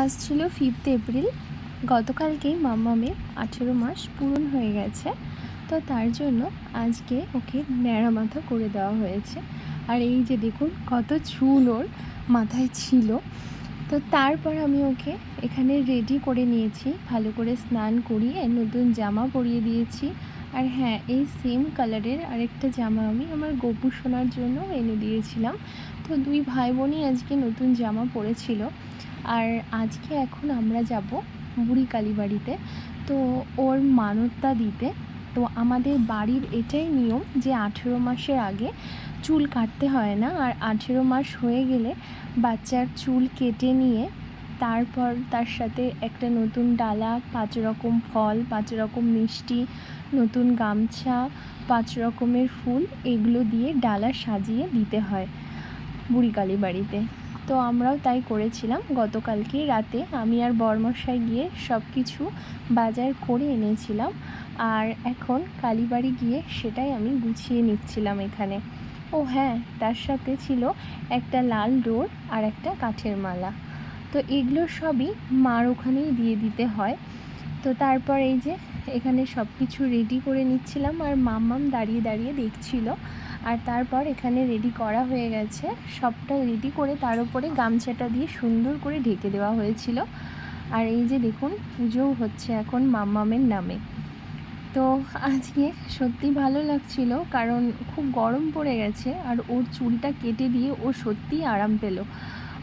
আজ ছিল fifth April. গতকালকেই মাম্মামের আঠেরো মাস পূরণ হয়ে গেছে। তো তার জন্য আজকে ওকে ন্যাড়া মাথা করে দেওয়া হয়েছে। আর এই যে দেখুন, কত চুল ওর মাথায় ছিল। তো তারপর আমি ওকে এখানে রেডি করে নিয়েছি। ভালো করে স্নান করিয়ে নতুন জামা পরিয়ে দিয়েছি। আর হ্যাঁ এই সেম কালারের আরেকটা জামা আমি আমার গপু সোনার জন্য এনে দিয়েছিলাম। তো দুই ভাই বোনই আজকে নতুন জামা পরেছিল। আর আজকে এখন আমরা যাব বুড়ি কালীবাড়িতে। তো ওর মানতটা দিতে। তো আমাদের বাড়ির এটাই নিয়ম যে আঠেরো মাসের আগে চুল কাটতে হয় না। আর আঠেরো মাস হয়ে গেলে বাচ্চার চুল কেটে নিয়ে তারপর তার সাথে একটা নতুন ডালা, পাঁচ রকম ফল, পাঁচ রকম মিষ্টি, নতুন গামছা, পাঁচ রকমের ফুল, এগুলো দিয়ে ডালা সাজিয়ে দিতে হয় বুড়ি কালী বাড়িতে। তো আমরাও তাই করেছিলাম। গতকালকে রাতে আমি আর বরমশাই গিয়ে সব কিছু বাজার করে এনেছিলাম আর এখন কালীবাড়ি গিয়ে সেটাই আমি গুছিয়ে নিচ্ছিলাম এখানে। ও হ্যাঁ তার সাথে ছিল একটা লাল ডোর আর একটা কাঠের মালা। তো এগুলো সবই মার ওখানেই দিয়ে দিতে হয়। তো তারপর এই যে এখানে সব কিছু রেডি করে নিচ্ছিলাম আর মাম্মাম দাঁড়িয়ে দাঁড়িয়ে দেখছিল। আর তারপর এখানে রেডি করা হয়ে গেছে। সবটা রেডি করে তার উপরে গামছাটা দিয়ে সুন্দর করে ঢেকে দেওয়া হয়েছিল। আর এই যে দেখুন, পুজোও হচ্ছে এখন মাম্মামের নামে। তো আজকে সত্যি ভালো লাগছিল কারণ খুব গরম পড়ে গেছে আর ওর চুলটা কেটে দিয়ে ও সত্যিই আরাম পেল।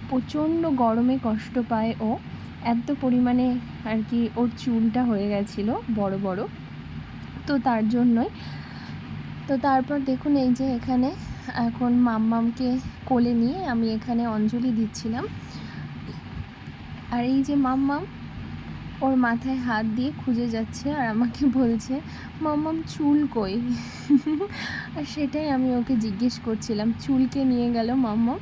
প্রচণ্ড গরমে কষ্ট পায় ও এত পরিমাণে আর কি ওর চুলটা হয়ে গেছিল বড় বড়। তো তার জন্যই। তো তারপর দেখুন এই যে এখানে এখন মাম্মামকে কোলে নিয়ে আমি এখানে অঞ্জলি দিচ্ছিলাম। আর এই যে মাম্মাম, ওর মাথায় হাত দিয়ে খুঁজে যাচ্ছে আর আমাকে বলছে, মাম্মাম, চুল কই? আর সেটাই আমি ওকে জিজ্ঞেস করছিলাম চুলকে নিয়ে গেল মাম্মাম?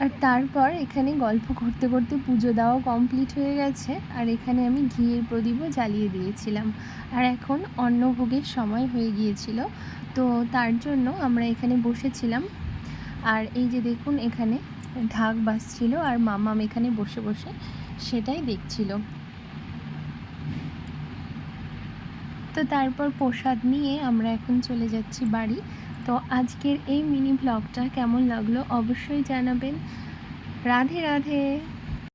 আর তারপর এখানে গল্প করতে করতে পুজো দেওয়া কমপ্লিট হয়ে গেছে। আর এখানে আমি ঘিয়ের প্রদীপও জ্বালিয়ে দিয়েছিলাম। আর এখন অন্নভোগের সময় হয়ে গিয়েছিল। তো তার জন্য আমরা এখানে বসেছিলাম। আর এই যে দেখুন এখানে ঢাক বাজছিল আর মামাম এখানে বসে বসে সেটাই দেখছিল। তো তারপর প্রসাদ নিয়ে আমরা এখন চলে যাচ্ছি বাড়ি। তো আজকের এই মিনি ব্লগটা কেমন লাগল অবশ্যই জানাবেন। রাধে রাধে।